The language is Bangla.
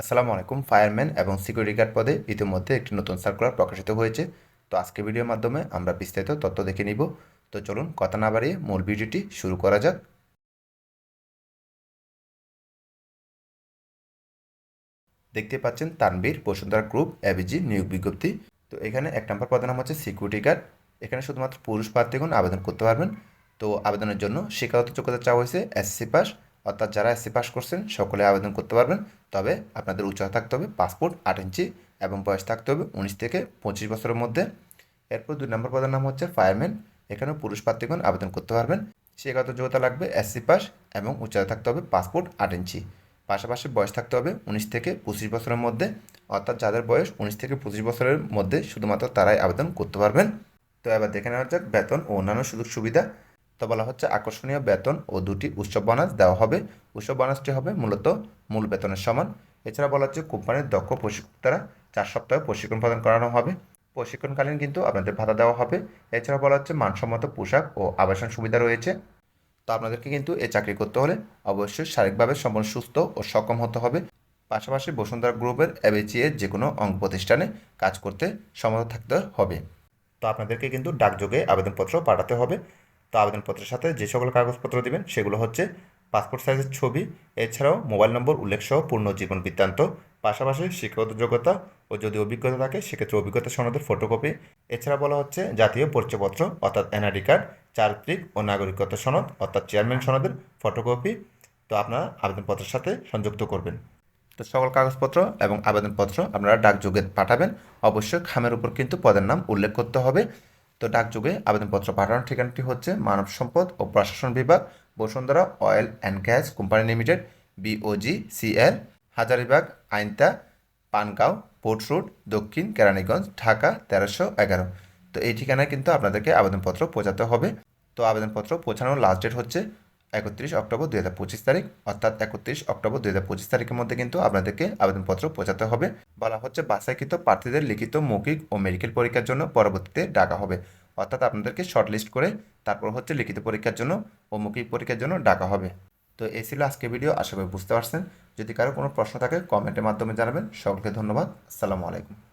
আসসালামু আলাইকুম, ফায়ারম্যান এবং সিকিউরিটি গার্ড পদে ইতিমধ্যে একটি নতুন সার্কুলার প্রকাশিত হয়েছে। তো আজকে ভিডিওর মাধ্যমে আমরা বিস্তারিত তথ্য দেখে নিব। তো চলুন কথা না বাড়িয়ে মূল ভিডিওটি শুরু করা যাক। দেখতে পাচ্ছেন তানবীর বসুন্ধরা গ্রুপ এবিজি নিয়োগ বিজ্ঞপ্তি। তো এখানে এক নম্বর পদের নাম হচ্ছে সিকিউরিটি গার্ড। এখানে শুধুমাত্র পুরুষ প্রার্থীগণ আবেদন করতে পারবেন। তো আবেদনের জন্য শিক্ষাগত যোগ্যতা চাওয়া হয়েছে এসএসসি পাস অর্থাৎ যারা এসসি পাস করছেন, সকলে আবেদন করতে পারবেন। তবে আপনাদের উচ্চতা থাকতে হবে পাসপোর্ট আট ইঞ্চি এবং বয়স থাকতে হবে উনিশ থেকে পঁচিশ বছরের মধ্যে। এরপর দুই নম্বর পদের নাম হচ্ছে ফায়ারম্যান। এখানেও পুরুষ প্রার্থীগণ আবেদন করতে পারবেন। শিক্ষাগত যোগ্যতা লাগবে এসসি পাস এবং উচ্চতা থাকতে হবে পাসপোর্ট আট ইঞ্চি। পাশাপাশি বয়স থাকতে হবে উনিশ থেকে পঁচিশ বছরের মধ্যে। অর্থাৎ যাদের বয়স উনিশ থেকে পঁচিশ বছরের মধ্যে, শুধুমাত্র তারাই আবেদন করতে পারবেন। তো এবার দেখে নেওয়া যাক বেতন ও অন্যান্য সুযোগ সুবিধা। তো বলা হচ্ছে আকর্ষণীয় বেতন ও দুটি উৎসব বোনাস দেওয়া হবে। উৎসব বোনাসটি হবে মূলত মূল বেতনের সমান। এছাড়া বলা হচ্ছে কোম্পানির দক্ষ প্রশিক্ষক দ্বারা চার সপ্তাহে প্রশিক্ষণ প্রদান করানো হবে। প্রশিক্ষণকালীন কিন্তু আপনাদের ভাতা দেওয়া হবে। এছাড়া বলা হচ্ছে মানসম্মত পোশাক ও আবাসন সুবিধা রয়েছে। তো আপনাদেরকে কিন্তু এই চাকরি করতে হলে অবশ্যই শারীরিকভাবে সম্পূর্ণ সুস্থ ও সক্ষম হতে হবে। পাশাপাশি বসুন্ধরা গ্রুপের এবিচি এর যে কোনো অঙ্গ প্রতিষ্ঠানে কাজ করতে সমর্থ থাকতে হবে। তো আপনাদেরকে কিন্তু ডাকযোগে আবেদনপত্র পাঠাতে হবে। তো আবেদনপত্রের সাথে যে সকল কাগজপত্র দিবেন, সেগুলো হচ্ছে পাসপোর্ট সাইজের ছবি, এছাড়াও মোবাইল নম্বর উল্লেখ সহ পূর্ণ জীবন বৃত্তান্ত, পাশাপাশি শিক্ষাগত যোগ্যতা ও যদি অভিজ্ঞতা থাকে, সেক্ষেত্রে অভিজ্ঞতা সনদের ফটোকপি। এছাড়া বলা হচ্ছে জাতীয় পরিচয়পত্র, অর্থাৎ এনআইডি কার্ড, চারিত্রিক ও নাগরিকত্ব সনদ, অর্থাৎ চেয়ারম্যান সনদের ফটোকপি। তো আপনারা আবেদনপত্রের সাথে সংযুক্ত করবেন। তো সকল কাগজপত্র এবং আবেদনপত্র আপনারা ডাকযোগে পাঠাবেন। অবশ্যই খামের উপর কিন্তু পদের নাম উল্লেখ করতে হবে। তো ডাকযোগে আবেদনপত্র পাঠানোর ঠিকানাটি হচ্ছে মানব সম্পদ ও প্রশাসন বিভাগ, Bashundhara oil and gas company limited BOG CL Hazaribagh আইনতা, Pangaon, port road, দক্ষিণ কেরানীগঞ্জ, ঢাকা তেরোশো এগারো। তো এই ঠিকানায় কিন্তু আপনাদেরকে আবেদনপত্র পৌঁছাতে হবে। তো আবেদনপত্র পৌঁছানোর লাস্ট ডেট হচ্ছে একত্রিশ অক্টোবর দুই হাজার পঁচিশ তারিখ, অর্থাৎ একত্রিশ অক্টোবর দুই হাজার পঁচিশ তারিখের মধ্যে কিন্তু আপনাদেরকে আবেদনপত্র পৌঁছাতে হবে। বলা হচ্ছে বাছাইকৃত প্রার্থীদের লিখিত মৌখিক ও মেডিকেল পরীক্ষার জন্য পরবর্তীতে ডাকা হবে। অর্থাৎ আপনাদেরকে শর্ট লিস্ট করে তারপর হচ্ছে লিখিত পরীক্ষার জন্য ও মৌখিক পরীক্ষার জন্য ডাকা হবে। তো এই ছিল আজকে ভিডিও, আশা করি বুঝতে পারছেন। যদি কারও কোনো প্রশ্ন থাকে কমেন্টের মাধ্যমে জানাবেন। সকলকে ধন্যবাদ। আসসালামু আলাইকুম।